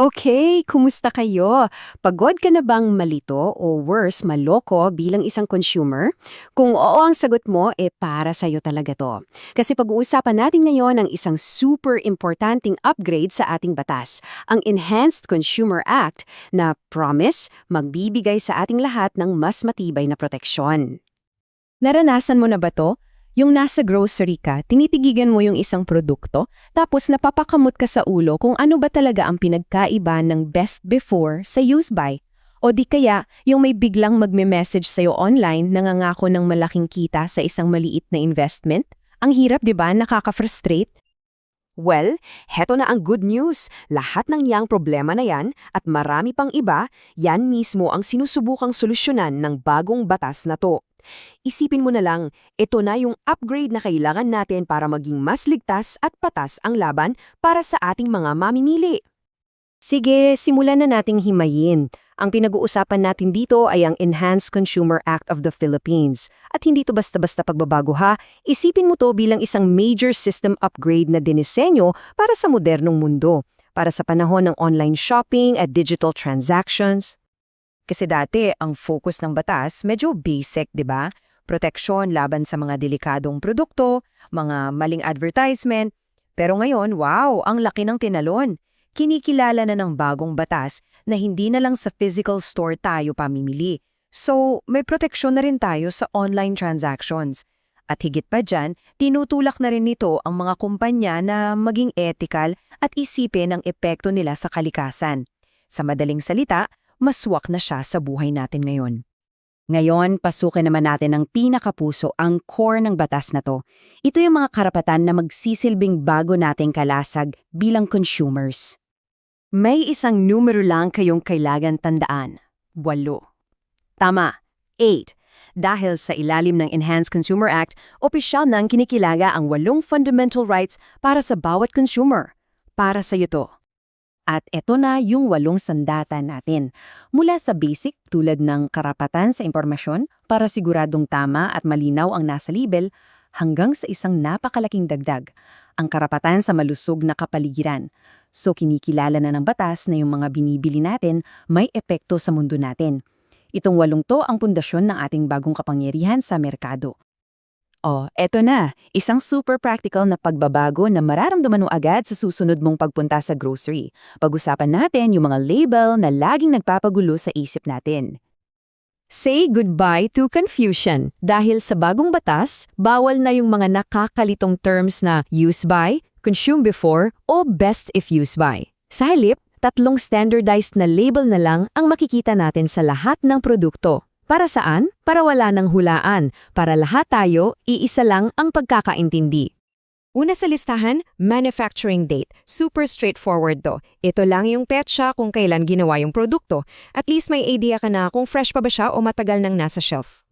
Okay, kumusta kayo? Pagod ka na bang malito o worse, maloko bilang isang consumer? Kung oo ang sagot mo, eh para sa'yo talaga to. Kasi pag-uusapan natin ngayon ang isang super importanting upgrade sa ating batas, ang Enhanced Consumer Act na promise magbibigay sa ating lahat ng mas matibay na proteksyon. Naranasan mo na ba to? Yung nasa grocery ka, tinitigigan mo yung isang produkto, tapos napapakamot ka sa ulo kung ano ba talaga ang pinagkaiba ng best before sa use by. O di kaya, yung may biglang magme-message sa'yo online nangangako ng malaking kita sa isang maliit na investment? Ang hirap, di ba? Nakaka-frustrate. Well, heto na ang good news. Lahat ng yang problema na yan at marami pang iba, yan mismo ang sinusubukang solusyonan ng bagong batas na to. Isipin mo na lang, ito na yung upgrade na kailangan natin para maging mas ligtas at patas ang laban para sa ating mga mamimili. Sige, simulan na nating himayin. Ang pinag-uusapan natin dito ay ang Enhanced Consumer Act of the Philippines. At hindi to basta-basta pagbabago ha, isipin mo to bilang isang major system upgrade na dinisenyo para sa modernong mundo, para sa panahon ng online shopping at digital transactions. Kasi dati, ang focus ng batas medyo basic, di ba? Proteksyon laban sa mga delikadong produkto, mga maling advertisement. Pero ngayon, wow, ang laki ng tinalon. Kinikilala na ng bagong batas na hindi na lang sa physical store tayo pamimili. So, may proteksyon na rin tayo sa online transactions. At higit pa dyan, tinutulak na rin nito ang mga kumpanya na maging ethical at isipin ang epekto nila sa kalikasan. Sa madaling salita, maswak na siya sa buhay natin ngayon. Ngayon, pasukin naman natin ang pinakapuso, ang core ng batas na to. Ito yung mga karapatan na magsisilbing bago nating kalasag bilang consumers. May isang numero lang kayong kailangan tandaan. Walo. Tama. Eight. Dahil sa ilalim ng Enhanced Consumer Act, opisyal nang kinikilaga ang walong fundamental rights para sa bawat consumer. Para sa iyo to. At eto na yung walong sandata natin. Mula sa basic tulad ng karapatan sa impormasyon para siguradong tama at malinaw ang nasa label hanggang sa isang napakalaking dagdag, ang karapatan sa malusog na kapaligiran. So kinikilala na ng batas na yung mga binibili natin may epekto sa mundo natin. Itong walong to ang pundasyon ng ating bagong kapangyarihan sa merkado. Oh, eto na, isang super practical na pagbabago na mararamdaman mo agad sa susunod mong pagpunta sa grocery. Pag-usapan natin yung mga label na laging nagpapagulo sa isip natin. Say goodbye to confusion. Dahil sa bagong batas, bawal na yung mga nakakalitong terms na use by, consume before, o best if used by. Sa halip, tatlong standardized na label na lang ang makikita natin sa lahat ng produkto. Para saan? Para wala ng hulaan. Para lahat tayo, iisa lang ang pagkakaintindi. Una sa listahan, manufacturing date. Super straightforward to. Ito lang yung petsa kung kailan ginawa yung produkto. At least may idea ka na kung fresh pa ba siya o matagal nang nasa shelf.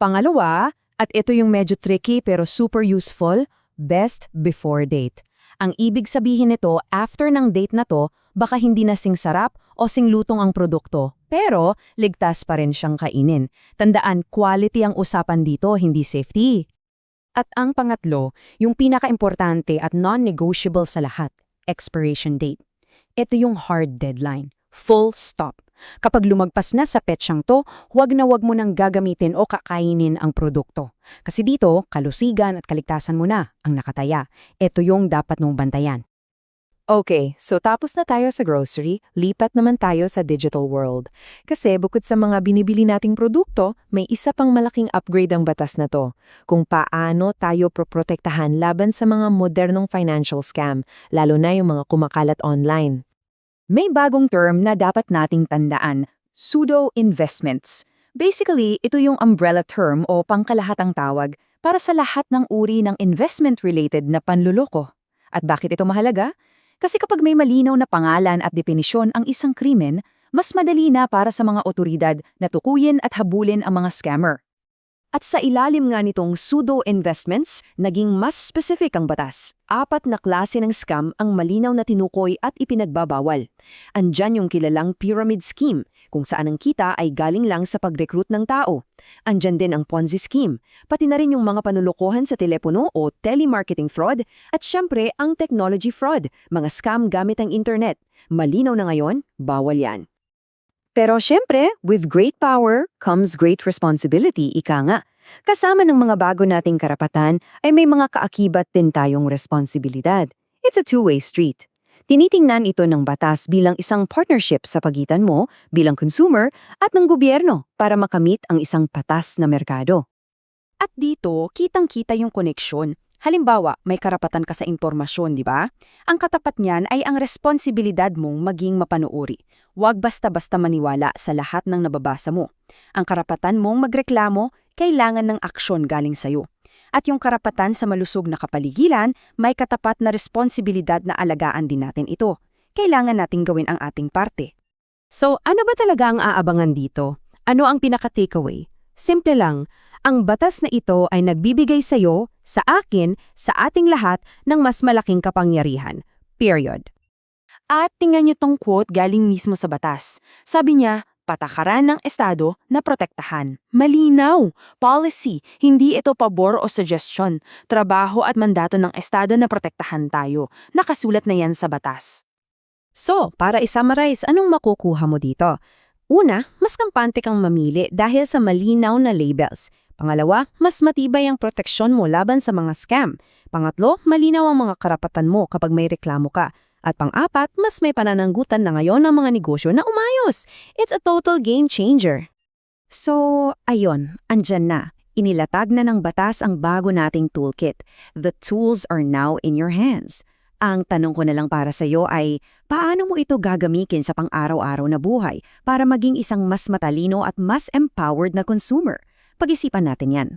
Pangalawa, at ito yung medyo tricky pero super useful, best before date. Ang ibig sabihin nito, after ng date na to, baka hindi na sing sarap o sing lutong ang produkto. Pero, ligtas pa rin siyang kainin. Tandaan, quality ang usapan dito, hindi safety. At ang pangatlo, yung pinaka-importante at non-negotiable sa lahat, expiration date. Ito yung hard deadline. Full stop. Kapag lumagpas na sa petsyang to, huwag na huwag mo nang gagamitin o kakainin ang produkto. Kasi dito, kalusigan at kaligtasan mo na ang nakataya. Ito yung dapat mong bantayan. Okay, so tapos na tayo sa grocery, lipat naman tayo sa digital world. Kasi bukod sa mga binibili nating produkto, may isa pang malaking upgrade ang batas na to. Kung paano tayo proprotektahan laban sa mga modernong financial scam, lalo na yung mga kumakalat online. May bagong term na dapat nating tandaan, pseudo-investments. Basically, ito yung umbrella term o pangkalahatang tawag para sa lahat ng uri ng investment-related na panluloko. At bakit ito mahalaga? Kasi kapag may malinaw na pangalan at definisyon ang isang krimen, mas madali na para sa mga otoridad na tukuyin at habulin ang mga scammer. At sa ilalim nga nitong pseudo-investments, naging mas specific ang batas. Apat na klase ng scam ang malinaw na tinukoy at ipinagbabawal. Andyan yung kilalang pyramid scheme, kung saan ang kita ay galing lang sa pag-recruit ng tao. Andyan din ang Ponzi scheme, pati na rin yung mga panulokohan sa telepono o telemarketing fraud, at syempre ang technology fraud, mga scam gamit ang internet. Malinaw na ngayon, bawal yan. Pero syempre, with great power comes great responsibility, ika nga. Kasama ng mga bago nating karapatan ay may mga kaakibat din tayong responsibilidad. It's a two-way street. Tinitingnan ito ng batas bilang isang partnership sa pagitan mo bilang consumer at ng gobyerno para makamit ang isang patas na merkado. At dito, kitang-kita yung koneksyon. Halimbawa, may karapatan ka sa impormasyon, di ba? Ang katapat niyan ay ang responsibilidad mong maging mapanuuri. Huwag basta-basta maniwala sa lahat ng nababasa mo. Ang karapatan mong magreklamo, kailangan ng aksyon galing sa'yo. At yung karapatan sa malusog na kapaligiran, may katapat na responsibilidad na alagaan din natin ito. Kailangan nating gawin ang ating parte. So, ano ba talaga ang aabangan dito? Ano ang pinaka-takeaway? Simple lang, ang batas na ito ay nagbibigay sa iyo, sa akin, sa ating lahat ng mas malaking kapangyarihan. Period. At tingnan niyo tong quote galing mismo sa batas. Sabi niya, patakaran ng Estado na protektahan. Malinaw! Policy, hindi ito pabor o suggestion. Trabaho at mandato ng Estado na protektahan tayo. Nakasulat na yan sa batas. So, para i-summarize, anong makukuha mo dito? Una, mas kampante kang mamili dahil sa malinaw na labels. Pangalawa, mas matibay ang proteksyon mo laban sa mga scam. Pangatlo, malinaw ang mga karapatan mo kapag may reklamo ka. At pang-apat, mas may panananggutan na ngayon ng mga negosyo na umayos. It's a total game changer. So, ayon, andyan na. Inilatag na ng batas ang bago nating toolkit. The tools are now in your hands. Ang tanong ko na lang para sa iyo ay, paano mo ito gagamitin sa pang-araw-araw na buhay para maging isang mas matalino at mas empowered na consumer? Pag-isipan natin yan.